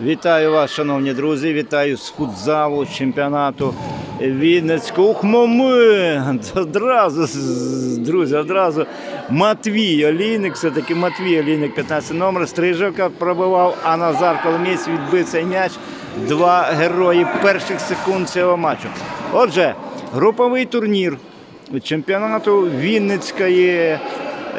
Вітаю вас, шановні друзі. Вітаю з футзалу, чемпіонату Вінницького. Ух, момент! Одразу, друзі, одразу Матвій Олійник, все-таки Матвій Олійник, 15 номер. Стрижавка пробивав, а Назар Коломієць відбив цей м'яч. Два герої перших секунд цього матчу. Отже, груповий турнір чемпіонату Вінницької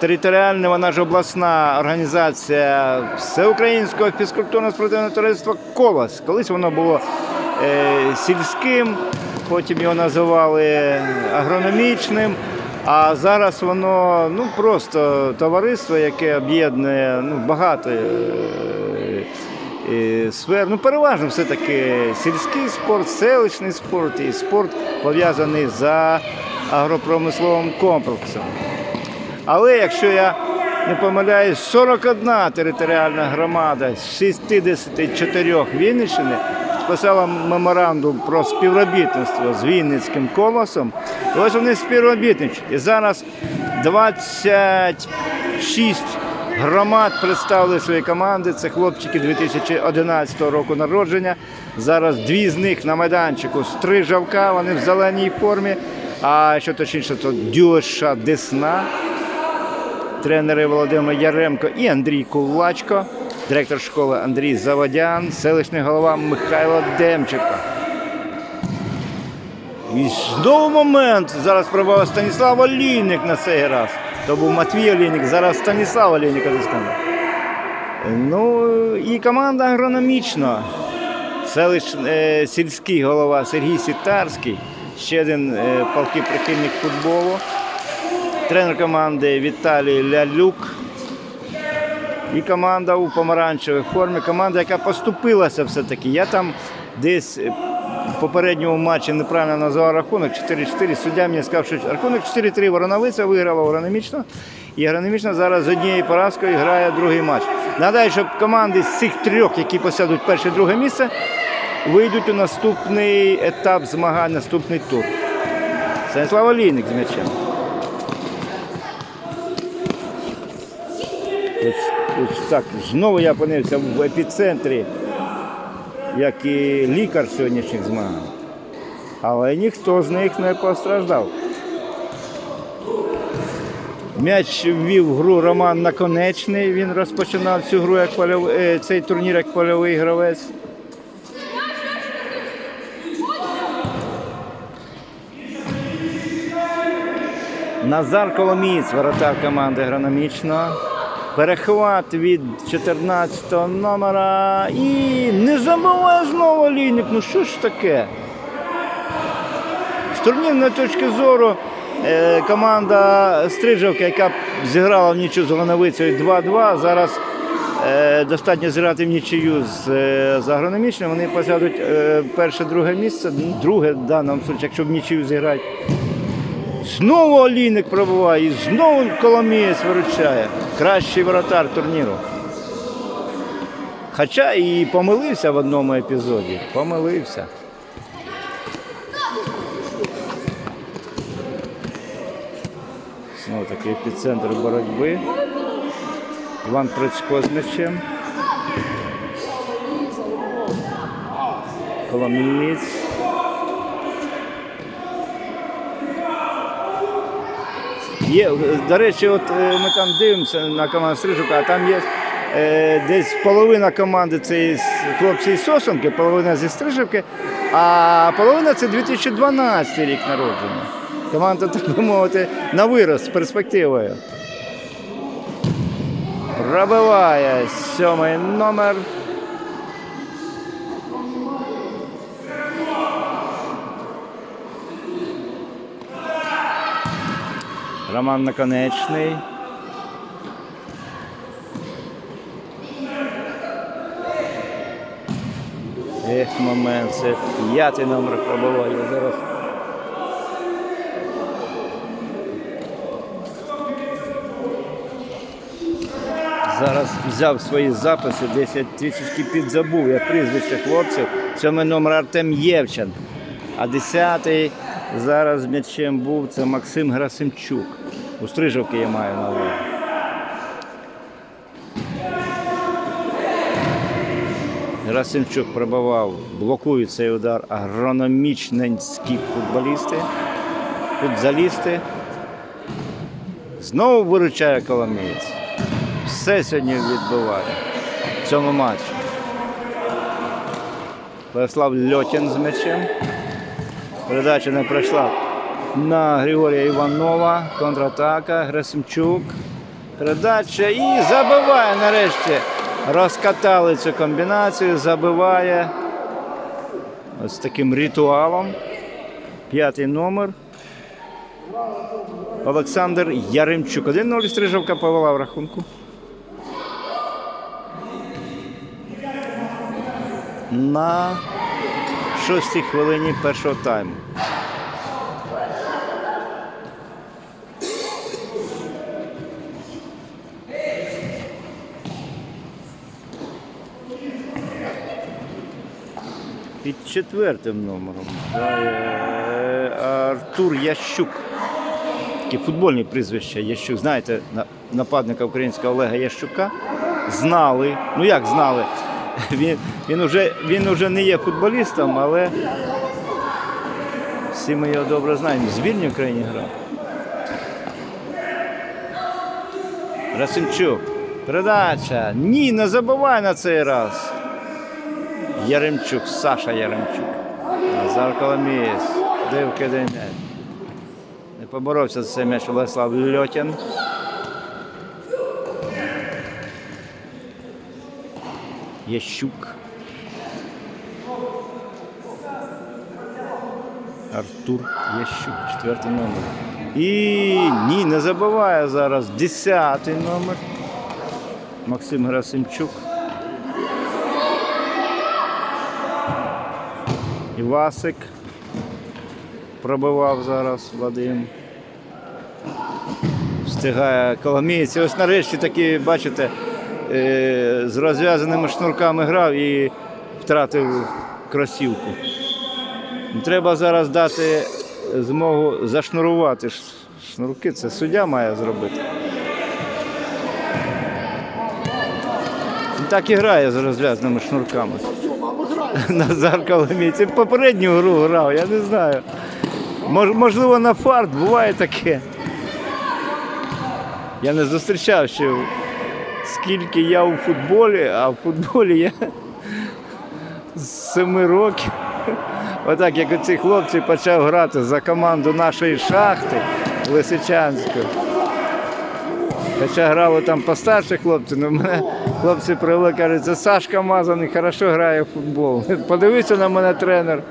територіальна, вона ж обласна організація Всеукраїнського фізкультурно-спортивного товариства Колос. Колись воно було е, сільським, потім його називали агрономічним. А зараз воно ну, просто товариство, яке об'єднує ну, багато е, е, сфер. Ну, переважно все-таки сільський спорт, селищний спорт і спорт пов'язаний за агропромисловим комплексом. Але якщо я не помиляюсь, 41 територіальна громада з 64 Вінниччини підписала меморандум про співробітництво з Вінницьким колосом. І ось вони співробітничають. І зараз 26 громад представили свої команди. Це хлопчики 2011 року народження. Зараз дві з них на майданчику Стрижавка, вони в зеленій формі. А що точніше, то Дюша Десна тренери Володимир Яремко і Андрій Кулачко, директор школи Андрій Заводян, селищний голова Михайло Демченко. І знову момент. Зараз пробував Станіслав Олійник на цей раз. То був Матвій Олійник, зараз Станіслав Олійник одискає. Ну і команда агрономічна. Селищ, е, сільський голова Сергій Сітарський, ще один е, палкий прихильник футболу тренер команди Віталій Лялюк. І команда у помаранчевій формі. Команда, яка поступилася все-таки. Я там десь в попередньому матчі неправильно назвав рахунок 4-4. Суддя мені сказав, що рахунок 4-3 Вороновиця виграла агрономічно. І агрономічно зараз з однією поразкою грає другий матч. Нагадаю, що команди з цих трьох, які посядуть перше і друге місце, вийдуть у наступний етап змагань, наступний тур. Станіслав Олійник з м'ячем. Ось, ось так, знову я опинився в епіцентрі, як і лікар сьогоднішніх змагань. Але ніхто з них не постраждав. М'яч ввів гру Роман Наконечний. Він розпочинав цю гру як польов... е, цей турнір як польовий гравець. Назар Коломієць, воротар команди агрономічно. Перехват від 14 номера. І не забуває знову лінік. Ну що ж таке? З турнірної точки зору е, команда Стрижавка, яка зіграла в нічю з Головновицею 2-2, зараз е, достатньо зіграти в нічию з, е, агрономічним. Вони посядуть перше-друге місце, ну, друге в даному випадку, якщо в нічию зіграють. Знову Олійник пробуває, і знову Коломієць виручає. Кращий воротар турніру. Хоча і помилився в одному епізоді. Помилився. Знову такий епіцентр боротьби. Іван Прицько з м'ячем. Коломієць. Є, до речі, от е, ми там дивимося на команду Стрижука, а там є е, десь половина команди це хлопці із Сосонки, половина зі Стрижівки, а половина це 2012 рік народження. Команда, так би мовити, на вирос з перспективою. Пробиває сьомий номер. Роман Наконечний. Ех, момент, це п'ятий номер пробиває зараз. Зараз взяв свої записи, десь я підзабув. Я прізвище хлопців. Сьомий номер Артем Євчан. А десятий зараз м'ячем був це Максим Грасимчук. У Стрижовки я маю на увазі. Расимчук пробивав, блокують цей удар агрономічненські футболісти, футзалісти. Знову виручає Коломієць. Все сьогодні відбиває в цьому матчі. Владислав Льотін з м'ячем. Передача не пройшла на Григорія Іванова. Контратака. Грасимчук. Передача і забиває нарешті. Розкатали цю комбінацію, забиває ось таким ритуалом. П'ятий номер. Олександр Яремчук. 1-0 Стрижавка повела в рахунку. На шостій хвилині першого тайму. Під четвертим номером Артур Ящук. Таке футбольне прізвище Ящук. Знаєте, нападника українського Олега Ящука знали. Ну як знали? Він, він, уже, він уже не є футболістом, але всі ми його добре знаємо. В Україні грав. Расимчук. Передача. Ні, не забувай на цей раз. Яремчук, Саша Яремчук. Назар Коломієць. Див кидає. Не поборовся за цей м'яч Владислав Льотін. Ящук. Артур Ящук, четвертий номер. І ні, не забуває зараз. Десятий номер. Максим Герасимчук. Івасик пробивав зараз Вадим. Встигає Коломієць. Ось нарешті таки, бачите, е, з розв'язаними шнурками грав і втратив кросівку. Треба зараз дати змогу зашнурувати шнурки. Це суддя має зробити. Так і грає з розв'язаними шнурками. Назар Коломієць. Він попередню гру грав, я не знаю. Мож, можливо, на фарт буває таке. Я не зустрічав ще скільки я у футболі, а в футболі я з семи років. Отак, як оці хлопці почав грати за команду нашої шахти Лисичанської. Хоча грали там постарші хлопці, але мене хлопці привели, кажуть, це Сашка Мазаний, хорошо грає в футбол. Подивився на мене тренер,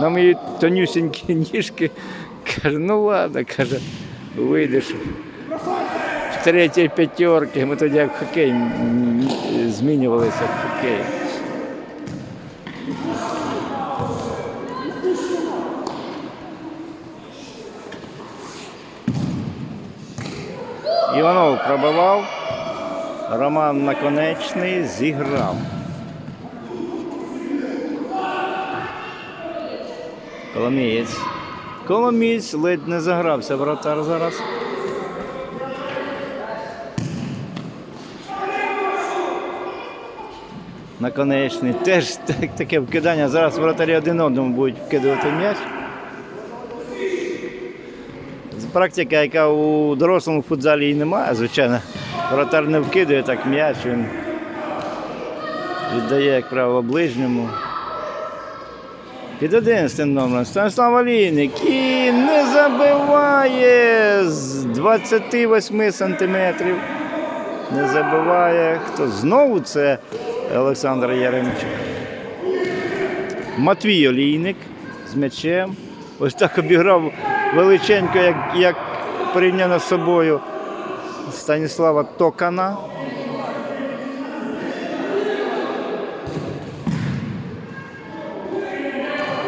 на мої тонюсінькі ніжки. Каже, ну ладно, каже, вийдеш. В третій п'ятерки. Ми тоді як хокей змінювалися в хокей. Іванов пробивав. Роман Наконечний зіграв. Коломієць. Коломієць ледь не загрався вратар зараз. Наконечний. Теж так- таке вкидання. Зараз вратарі один одному будуть вкидувати м'яч. Практика, яка у дорослому футзалі і немає, звичайно. Вратар не вкидує так м'яч, він віддає, як правило, ближньому. Під 11 номером Станіслав Олійник і не забиває з 28 сантиметрів. Не забиває. Хто знову це Олександр Яремчук. Матвій Олійник з м'ячем. Ось так обіграв величенько, як, як порівняно з собою Станіслава Токана.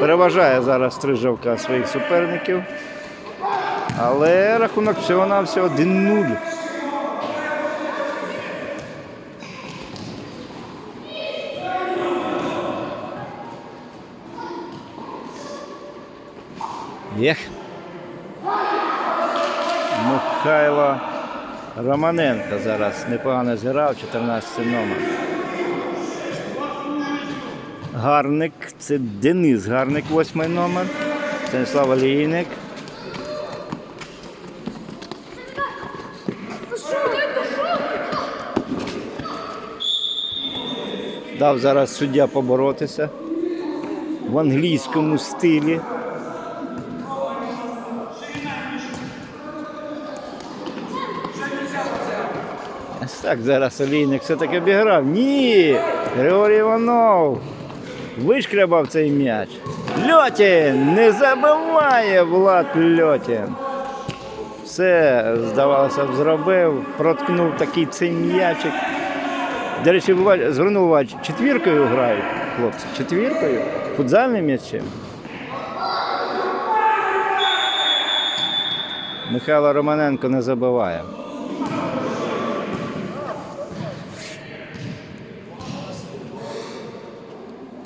Переважає зараз Стрижавка своїх суперників. Але рахунок всього-навсього 1-0. Ех. Михайло Романенко зараз непогано зіграв, 14 номер. Гарник, це Денис Гарник, восьмий номер. Станіслав Олійник. Дав зараз суддя поборотися в англійському стилі. Ось так зараз Олійник все-таки обіграв. Ні! Григорій Іванов вишкрябав цей м'яч. Льотін! Не забиває Влад Льотін. Все, здавалося, б, зробив, проткнув такий цей м'ячик. До речі, звернув увагу, четвіркою грають хлопці. Четвіркою? Футзальним м'ячем. Михайло Романенко не забиває.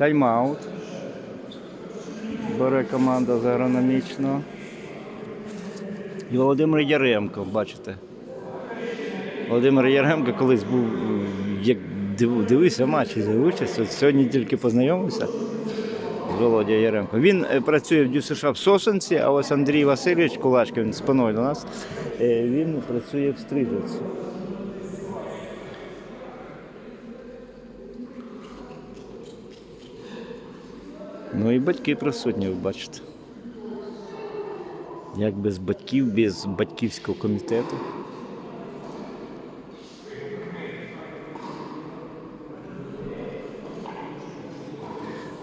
Тайм-аут. Бере команда з. І Володимир Яремко, бачите. Володимир Яремко колись був, як див- дивився матч і участь. От сьогодні тільки познайомився з Володя Яремко. Він е, працює в ДЮСШ в Сосенці, а ось Андрій Васильович Кулачко, він спиною до нас, е, він працює в Стрижівці. Ну і батьки присутні, ви бачите. Як без батьків, без батьківського комітету.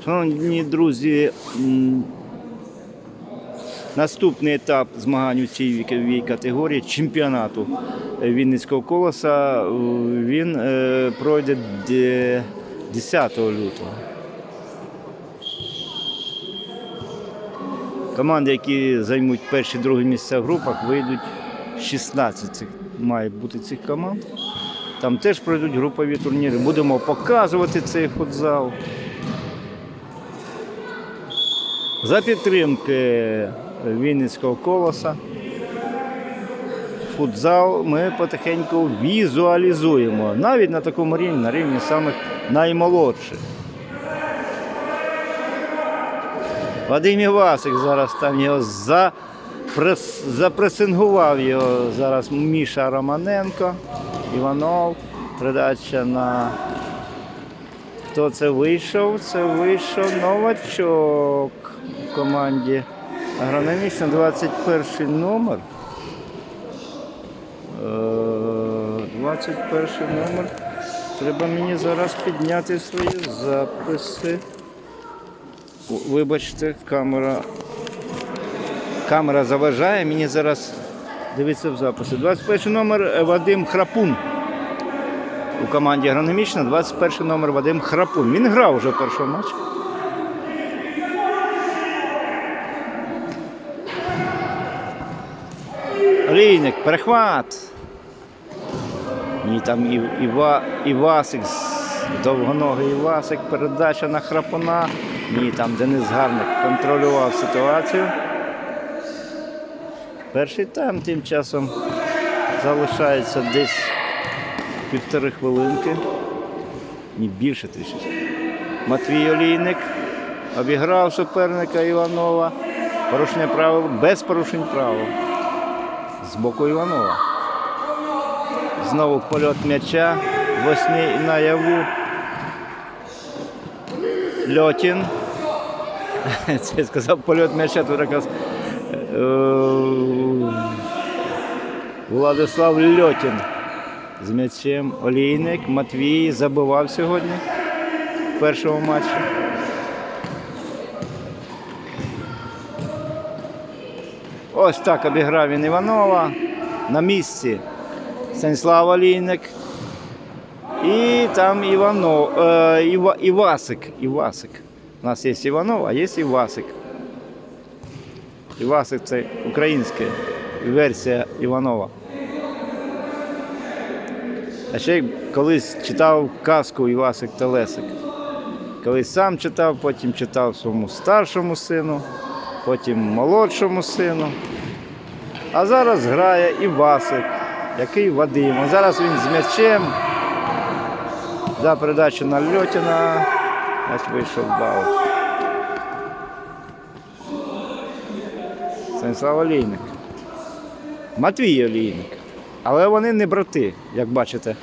Шановні друзі, наступний етап змагань у цій віковій категорії чемпіонату Вінницького колоса він е, пройде 10 лютого. Команди, які займуть перші другі місця в групах, вийдуть 16 цих, має бути цих команд. Там теж пройдуть групові турніри. Будемо показувати цей футзал. За підтримки Вінницького колоса. Футзал ми потихеньку візуалізуємо. Навіть на такому рівні, на рівні самих наймолодших. Вадим Івасик зараз там його запрес, запресингував його зараз Міша Романенко, Іванов. Передача на хто це вийшов? Це вийшов новачок в команді агрономічно 21 номер. Е, 21 номер. Треба мені зараз підняти свої записи. Вибачте, камера. Камера заважає, мені зараз дивитися в записі. 21 номер е, Вадим Храпун. У команді агрономічна 21 номер Вадим Храпун. Він грав уже в першому матчі. Олійник, перехват. Ні, там Іва, Івасик, довгоногий Івасик, передача на храпуна. Ні, там Денис Гарник контролював ситуацію. Перший тайм тим часом залишається десь півтори хвилинки. Ні, більше трішечки. Матвій Олійник обіграв суперника Іванова. Порушення правил без порушень правил. З боку Іванова. Знову польот м'яча. Восьмій наяву. Льотін. Це сказав польот м'яча, тут е, Владислав Льотін з м'ячем. Олійник, Матвій забивав сьогодні в першому матчі. Ось так обіграв він Іванова на місці. Станіслав Олійник. І там Іванов, е, Іва, Івасик. Івасик. У нас є Іванов, а є Івасик. Івасик це українська версія Іванова. А ще колись читав казку Івасик та Лесик. Колись сам читав, потім читав своєму старшому сину, потім молодшому сину. А зараз грає Івасик, який Вадим. А зараз він з м'ячем. Да, передача на Льотіна. Ось вийшов бал. Станіслав Олійник. Матвій Олійник. Але вони не брати, як бачите.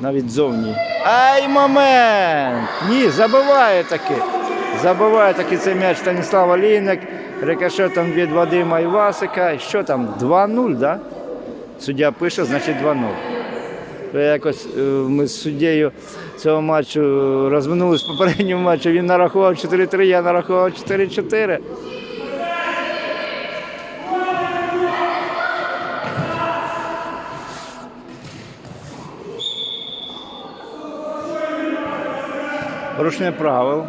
Навіть зовні. Ай, момент! Ні, забиває таки. Забиває таки цей м'яч Станіслав Олійник. Рикошетом від Вадима Івасика. Що там? 2-0, да? Суддя пише, значить 2-0. Якось е, ми з суддєю цього матчу розминулись в попередньому матчі. Він нарахував 4-3, я нарахував 4-4. Порушення правил.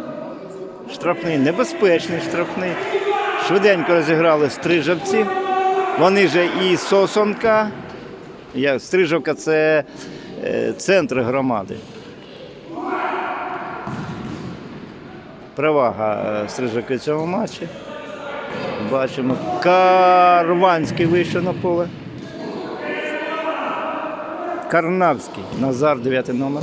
Штрафний, небезпечний штрафний. Швиденько розіграли стрижавці. Вони же і Сосонка. Я, Стрижовка це е, центр громади. Перевага Стрижовки цього матчі. Бачимо, Карванський вийшов на поле. Карнавський. Назар, 9 номер.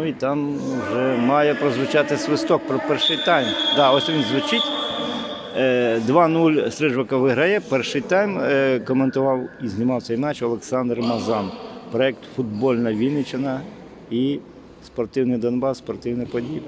Ну і там вже має прозвучати свисток про перший тайм. Да, ось він звучить. Е, 2-0 Стрижбака виграє. Перший тайм е, коментував і знімав цей матч Олександр Мазан. Проект Футбольна Вінниччина і спортивний Донбас, спортивне подіб.